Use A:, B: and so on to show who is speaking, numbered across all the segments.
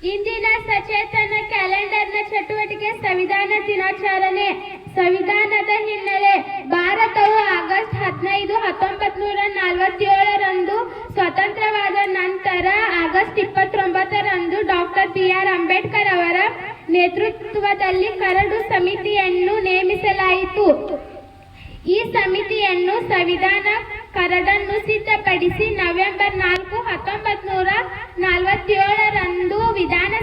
A: ಇಂದಿನ ಸಚೇತನ ಕ್ಯಾಲೆಂಡರ್ನ ಚಟುವಟಿಕೆ ಸಂವಿಧಾನ ದಿನಾಚರಣೆ. ಸಂವಿಧಾನದ ಹಿನ್ನೆಲೆ ಭಾರತವು ಆಗಸ್ಟ್ ಹದಿನೈದು ಹತ್ತೊಂಬತ್ ನೂರ ನಲವತ್ತೇಳರಂದು ಸ್ವತಂತ್ರವಾದ ನಂತರ ಆಗಸ್ಟ್ ಇಪ್ಪತ್ತೊಂಬತ್ತರಂದು ಡಾಕ್ಟರ್ ಬಿ ಆರ್ ಅಂಬೇಡ್ಕರ್ ಅವರ ನೇತೃತ್ವದಲ್ಲಿ ಕರಡು ಸಮಿತಿಯನ್ನು ನೇಮಿಸಲಾಯಿತು. ಈ ಸಮಿತಿಯನ್ನು ಸಂವಿಧಾನ ಕರಡನ್ನು ಸಿದ್ಧಪಡಿಸಿ ನವೆಂಬರ್ ನಾಲ್ಕು ಹತ್ತೊಂಬತ್ ನೂರ ನಲವತ್ತೇಳರಂದು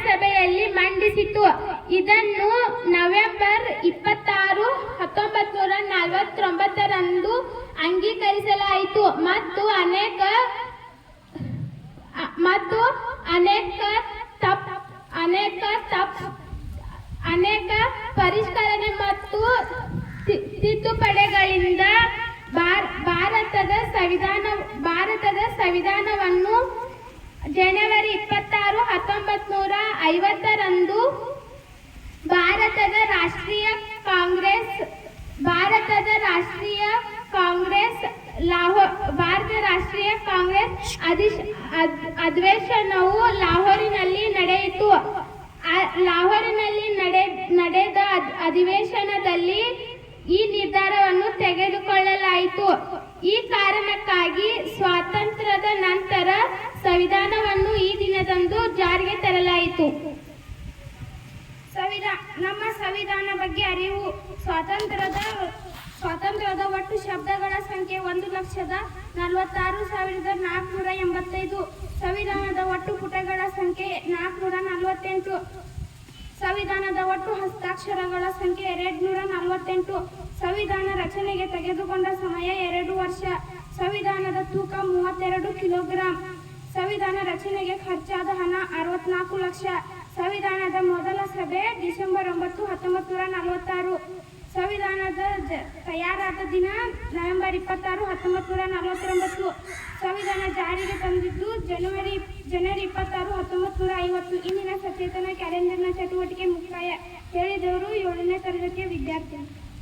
A: ವಿಧಾನಸಭೆಯಲ್ಲಿ ಮಂಡಿಸಿತು ಇದನ್ನು ನವೆಂಬರ್ ಇಪ್ಪತ್ತಾರು ಹತ್ತೊಂಬತ್ ನೂರ ನಲವತ್ತೊಂಬತ್ತರಂದು ಅಂಗೀಕರಿಸಲಾಯಿತು. ಮತ್ತು ಅನೇಕ ಮತ್ತು ಅನೇಕ ತಪ್ ಅನೇಕ ತಪ್, ಅನೇಕ ಪರಿಷ್ಕರಣೆ ಮತ್ತು ತಿದ್ದುಪಡೆಗಳಿಂದ ಭಾರ- ಭಾರತದ ಸಂವಿಧಾನ, ಭಾರತದ ಸಂವಿಧಾನವನ್ನು ಜನವರಿ ಇಪ್ಪತ್ತಾರು ಹತ್ತೊಂಬತ್ ನೂರ ಐವತ್ತರಂದು ಭಾರತದ ರಾಷ್ಟ್ರೀಯ ಕಾಂಗ್ರೆಸ್, ಭಾರತದ ರಾಷ್ಟ್ರೀಯ ಕಾಂಗ್ರೆಸ್, ಲಾಹೋ ಭಾರತ ರಾಷ್ಟ್ರೀಯ ಕಾಂಗ್ರೆಸ್ ಅಧಿಶ್ ಅಧಿವೇಶನವು ಲಾಹೋರಿನಲ್ಲಿ ನಡೆಯಿತು. ಲಾಹೋರಿನಲ್ಲಿ ನಡೆ, ನಡೆದ ಅಧಿವೇಶನದಲ್ಲಿ ಈ ನಿರ್ಧಾರವನ್ನು ತೆಗೆದುಕೊಳ್ಳಲಾಯಿತು. ಈ ಕಾರಣಕ್ಕಾಗಿ ಸ್ವಾತಂತ್ರ್ಯದ ನಂತರ ಸಂವಿಧಾನವನ್ನು ಈ ದಿನದಂದು ಜಾರಿಗೆ ತರಲಾಯಿತು.
B: ಸಂವಿಧಾನ ನಮ್ಮ ಸಂವಿಧಾನ ಬಗ್ಗೆ ಅರಿವು, ಸ್ವಾತಂತ್ರ್ಯದ ಸ್ವಾತಂತ್ರ್ಯದ ಒಟ್ಟು ಶಬ್ದಗಳ ಸಂಖ್ಯೆ ಒಂದು ಲಕ್ಷದ ನಲವತ್ತಾರು ಸಾವಿರದ ನಾಲ್ಕುನೂರ ಎಂಬತ್ತೈದು. ಸಂವಿಧಾನದ ಒಟ್ಟು ಪುಟಗಳ ಸಂಖ್ಯೆ ನಾಲ್ಕುನೂರ ನಲವತ್ತೆಂಟು. ಸಂವಿಧಾನದ ಒಟ್ಟು ಹಸ್ತಾಕ್ಷರಗಳ ಸಂಖ್ಯೆ ಎರಡು ನೂರ ನಲವತ್ತೆಂಟು. ಸಂವಿಧಾನ ರಚನೆಗೆ ತೆಗೆದುಕೊಂಡ ಸಮಯ ಎರಡು ವರ್ಷ. ಸಂವಿಧಾನದ ತೂಕ ಮೂವತ್ತೆರಡು ಕಿಲೋಗ್ರಾಂ. ಸಂವಿಧಾನ ರಚನೆಗೆ ಖರ್ಚಾದ ಹಣ ಅರವತ್ನಾಲ್ಕು ಲಕ್ಷ. ಸಂವಿಧಾನದ ಮೊದಲ ಸಭೆ ಡಿಸೆಂಬರ್ ಒಂಬತ್ತು ಹತ್ತೊಂಬತ್ತು ನೂರ ನಲವತ್ತಾರು. ಸಂವಿಧಾನದ ತಯಾರಾದ ದಿನ ನವೆಂಬರ್ ಇಪ್ಪತ್ತಾರು ಹತ್ತೊಂಬತ್ತು ನೂರ ನಲವತ್ತೊಂಬತ್ತು. ಸಂವಿಧಾನ ಜಾರಿಗೆ ತಂದಿದ್ದು ಜನವರಿ ಜನವರಿ ಇಪ್ಪತ್ತಾರು ಹತ್ತೊಂಬತ್ತು ನೂರ ಐವತ್ತು. ಇಂದಿನ ಸಚೇತನ ಕ್ಯಾಲೆಂಡರ್ನ ಚಟುವಟಿಕೆ ಮುಕ್ತಾಯ. ಹೇಳಿದವರು ಏಳನೇ ತರಗತಿಯ ವಿದ್ಯಾರ್ಥಿ.